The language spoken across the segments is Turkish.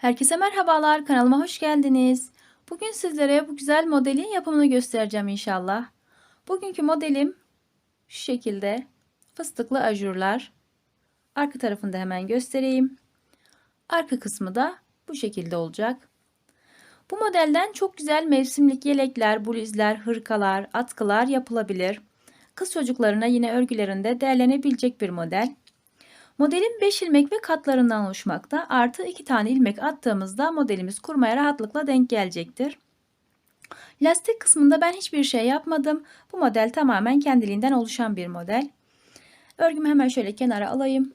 Herkese merhabalar, kanalıma hoş geldiniz. Bugün sizlere bu güzel modelin yapımını göstereceğim inşallah. Bugünkü modelim şu şekilde fıstıklı ajurlar. Arka tarafını da hemen göstereyim. Arka kısmı da bu şekilde olacak. Bu modelden çok güzel mevsimlik yelekler, bluzlar, hırkalar, atkılar yapılabilir. Kız çocuklarına yine örgülerinde değerlenebilecek bir model. Modelin 5 ilmek ve katlarından oluşmakta. Artı 2 tane ilmek attığımızda modelimiz kurmaya rahatlıkla denk gelecektir. Lastik kısmında ben hiçbir şey yapmadım. Bu model tamamen kendiliğinden oluşan bir model. Örgümü hemen şöyle kenara alayım.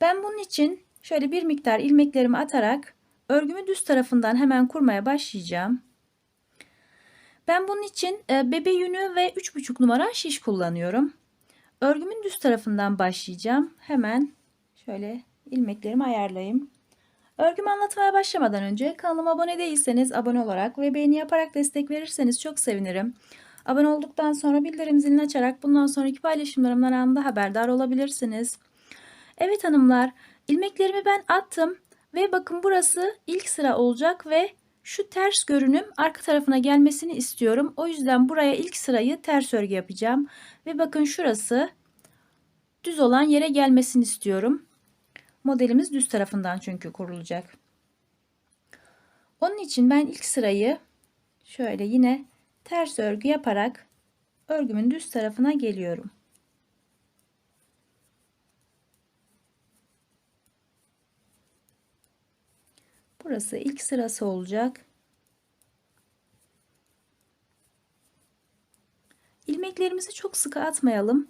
Ben bunun için şöyle bir miktar ilmeklerimi atarak örgümü düz tarafından hemen kurmaya başlayacağım. Ben bunun için e, bebe yünü ve 3,5 numara şiş kullanıyorum. Örgümün düz tarafından başlayacağım. Hemen şöyle ilmeklerimi ayarlayayım. Örgümü anlatmaya başlamadan önce kanalıma abone değilseniz abone olarak ve beğeni yaparak destek verirseniz çok sevinirim. Abone olduktan sonra bildirim zilini açarak bundan sonraki paylaşımlarımdan anında haberdar olabilirsiniz. Evet hanımlar ilmeklerimi ben attım ve bakın burası ilk sıra olacak ve şu ters görünüm arka tarafına gelmesini istiyorum. O yüzden buraya ilk sırayı ters örgü yapacağım. Ve bakın şurası düz olan yere gelmesini istiyorum. Modelimiz düz tarafından çünkü kurulacak. Onun için ben ilk sırayı şöyle yine ters örgü yaparak örgümün düz tarafına geliyorum. Burası ilk sırası olacak. İlmeklerimizi çok sıkı atmayalım.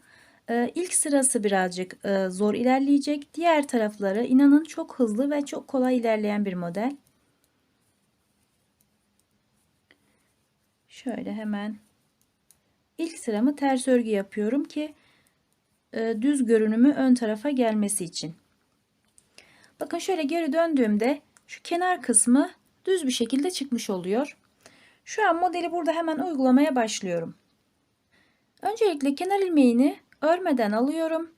Ee, ilk sırası birazcık e, zor ilerleyecek. Diğer tarafları inanın çok hızlı ve çok kolay ilerleyen bir model. Şöyle hemen ilk sıramı ters örgü yapıyorum ki e, düz görünümü ön tarafa gelmesi için. Bakın şöyle geri döndüğümde şu kenar kısmı düz bir şekilde çıkmış oluyor. Şu an modeli burada hemen uygulamaya başlıyorum. Öncelikle kenar ilmeğini örmeden alıyorum.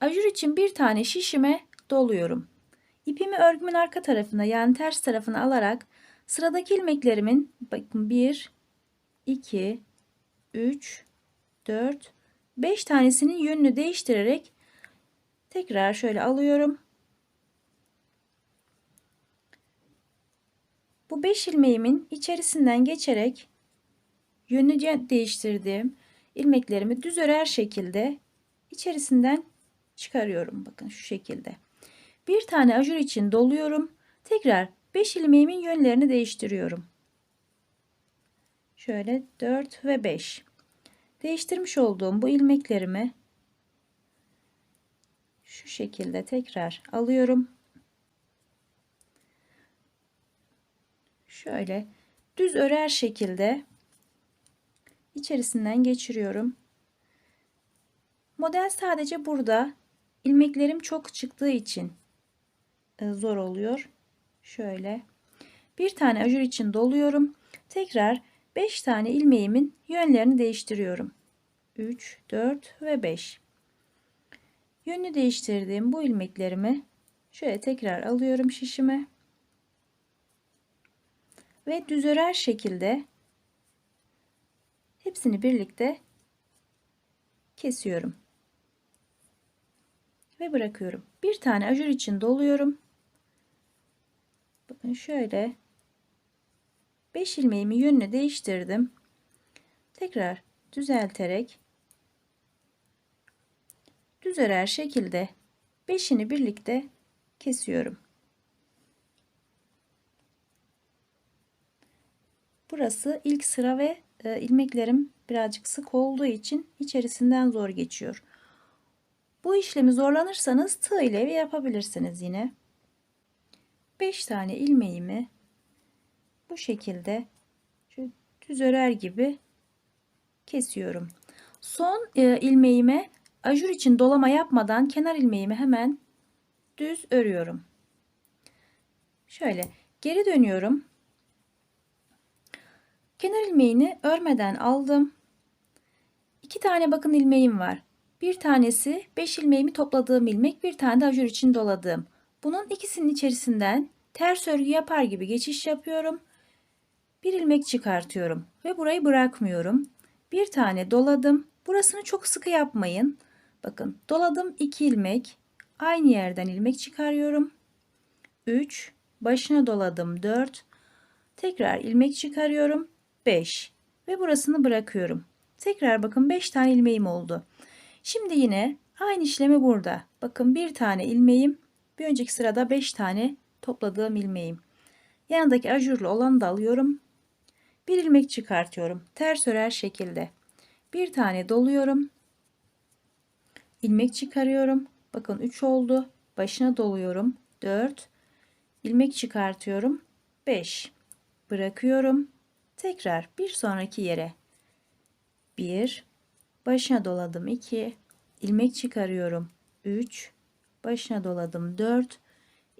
Ajur için bir tane şişime doluyorum. İpimi örgümün arka tarafına yani ters tarafına alarak sıradaki ilmeklerimin bakın 1 2 3 4 5 tanesinin yönünü değiştirerek tekrar şöyle alıyorum. Bu 5 ilmeğimin içerisinden geçerek yönünü değiştirdiğim ilmeklerimi düz örer şekilde içerisinden çıkarıyorum. Bakın şu şekilde. Bir tane ajur için doluyorum. Tekrar 5 ilmeğimin yönlerini değiştiriyorum. Şöyle 4 ve 5. Değiştirmiş olduğum bu ilmeklerimi şu şekilde tekrar alıyorum. Şöyle düz örer şekilde içerisinden geçiriyorum. Model sadece burada ilmeklerim çok çıktığı için e, zor oluyor. Şöyle bir tane ajur için doluyorum. Tekrar 5 tane ilmeğimin yönlerini değiştiriyorum. 3, 4 ve 5. Yönünü değiştirdiğim bu ilmeklerimi şöyle tekrar alıyorum şişime. Ve düz örer şekilde Hepsini birlikte kesiyorum. Ve bırakıyorum. Bir tane ajur için doluyorum. Bakın şöyle 5 ilmeğimi yönünü değiştirdim. Tekrar düzelterek düz örer şekilde 5'ini birlikte kesiyorum. Burası ilk sıra ve e, ilmeklerim birazcık sık olduğu için içerisinden zor geçiyor. Bu işlemi zorlanırsanız tığ ile yapabilirsiniz yine. 5 tane ilmeğimi bu şekilde düz örer gibi kesiyorum. Son e, ilmeğime ajur için dolama yapmadan kenar ilmeğimi hemen düz örüyorum. Şöyle geri dönüyorum. Kenar ilmeğini örmeden aldım. İki tane bakın ilmeğim var. Bir tanesi 5 ilmeğimi topladığım ilmek, bir tane de ajur için doladığım. Bunun ikisinin içerisinden ters örgü yapar gibi geçiş yapıyorum. Bir ilmek çıkartıyorum ve burayı bırakmıyorum. Bir tane doladım. Burasını çok sıkı yapmayın. Bakın doladım 2 ilmek. Aynı yerden ilmek çıkarıyorum. 3 başına doladım 4 tekrar ilmek çıkarıyorum 5 ve burasını bırakıyorum. Tekrar bakın 5 tane ilmeğim oldu. Şimdi yine aynı işlemi burada. Bakın bir tane ilmeğim bir önceki sırada 5 tane topladığım ilmeğim. Yanındaki ajurlu olanı da alıyorum. Bir ilmek çıkartıyorum. Ters örer şekilde. Bir tane doluyorum. ilmek çıkarıyorum. Bakın 3 oldu. Başına doluyorum. 4 ilmek çıkartıyorum. 5 bırakıyorum. Tekrar bir sonraki yere 1 başına doladım 2 ilmek çıkarıyorum. 3 başına doladım 4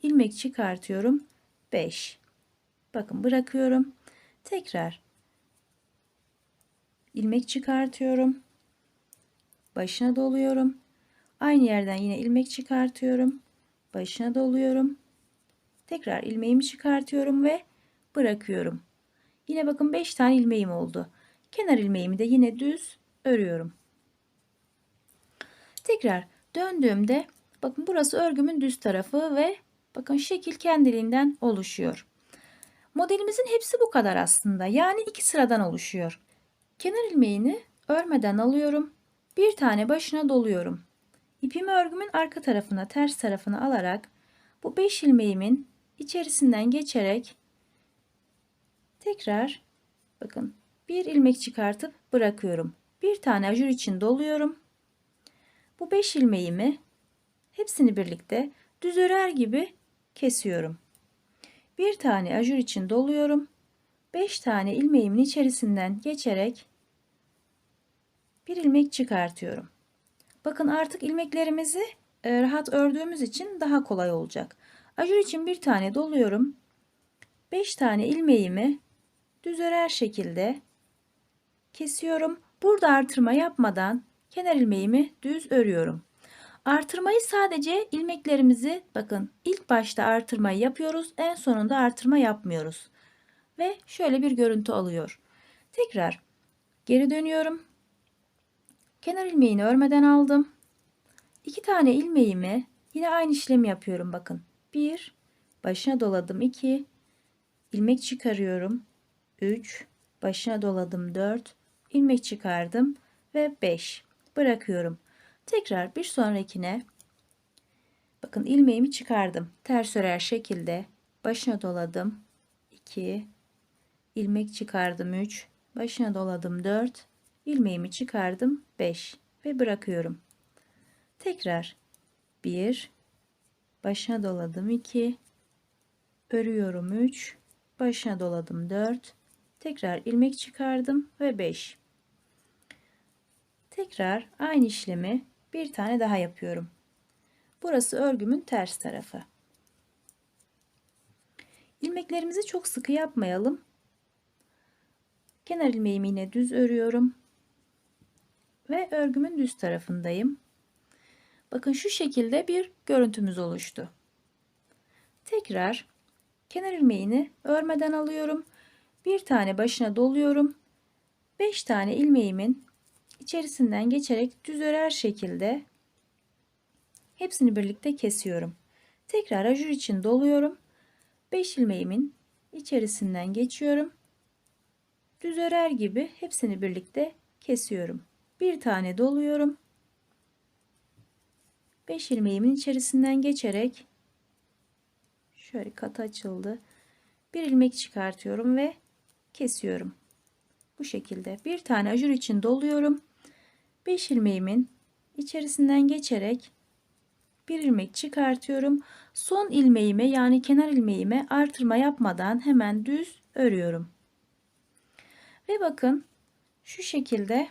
ilmek çıkartıyorum. 5 bakın bırakıyorum. Tekrar ilmek çıkartıyorum. Başına doluyorum. Aynı yerden yine ilmek çıkartıyorum. Başına doluyorum. Tekrar ilmeğimi çıkartıyorum ve bırakıyorum. Yine bakın 5 tane ilmeğim oldu. Kenar ilmeğimi de yine düz örüyorum. Tekrar döndüğümde bakın burası örgümün düz tarafı ve bakın şekil kendiliğinden oluşuyor. Modelimizin hepsi bu kadar aslında. Yani iki sıradan oluşuyor. Kenar ilmeğini örmeden alıyorum. Bir tane başına doluyorum. İpimi örgümün arka tarafına, ters tarafına alarak bu 5 ilmeğimin içerisinden geçerek tekrar bakın bir ilmek çıkartıp bırakıyorum. Bir tane ajur için doluyorum. Bu 5 ilmeğimi hepsini birlikte düz örer gibi kesiyorum. Bir tane ajur için doluyorum. 5 tane ilmeğimin içerisinden geçerek bir ilmek çıkartıyorum. Bakın artık ilmeklerimizi e, rahat ördüğümüz için daha kolay olacak. Ajur için bir tane doluyorum. 5 tane ilmeğimi düz örer şekilde kesiyorum. Burada artırma yapmadan kenar ilmeğimi düz örüyorum. Artırmayı sadece ilmeklerimizi bakın ilk başta artırmayı yapıyoruz. En sonunda artırma yapmıyoruz. Ve şöyle bir görüntü alıyor. Tekrar geri dönüyorum. Kenar ilmeğini örmeden aldım. İki tane ilmeğimi yine aynı işlemi yapıyorum bakın. 1 başına doladım 2 ilmek çıkarıyorum 3 başına doladım 4 ilmek çıkardım ve 5 bırakıyorum. Tekrar bir sonrakine. Bakın ilmeğimi çıkardım. Ters örer şekilde. Başına doladım. 2 ilmek çıkardım 3 başına doladım 4 ilmeğimi çıkardım 5 ve bırakıyorum. Tekrar 1 başına doladım 2 örüyorum 3 başına doladım 4 tekrar ilmek çıkardım ve 5 tekrar aynı işlemi bir tane daha yapıyorum. Burası örgümün ters tarafı. İlmeklerimizi çok sıkı yapmayalım. Kenar ilmeğimi yine düz örüyorum. Ve örgümün düz tarafındayım. Bakın şu şekilde bir görüntümüz oluştu. Tekrar kenar ilmeğini örmeden alıyorum. Bir tane başına doluyorum. 5 tane ilmeğimin içerisinden geçerek düz örer şekilde hepsini birlikte kesiyorum. Tekrar ajur için doluyorum. 5 ilmeğimin içerisinden geçiyorum. Düz örer gibi hepsini birlikte kesiyorum. Bir tane doluyorum. 5 ilmeğimin içerisinden geçerek şöyle katı açıldı. Bir ilmek çıkartıyorum ve kesiyorum. Bu şekilde bir tane ajur için doluyorum. 5 ilmeğimin içerisinden geçerek bir ilmek çıkartıyorum. Son ilmeğime yani kenar ilmeğime artırma yapmadan hemen düz örüyorum. Ve bakın şu şekilde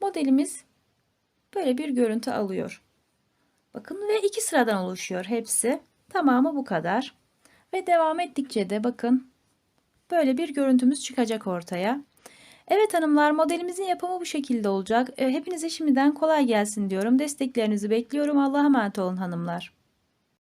modelimiz böyle bir görüntü alıyor. Bakın ve iki sıradan oluşuyor hepsi. Tamamı bu kadar. Ve devam ettikçe de bakın böyle bir görüntümüz çıkacak ortaya. Evet hanımlar modelimizin yapımı bu şekilde olacak. E, hepinize şimdiden kolay gelsin diyorum. Desteklerinizi bekliyorum. Allah'a emanet olun hanımlar.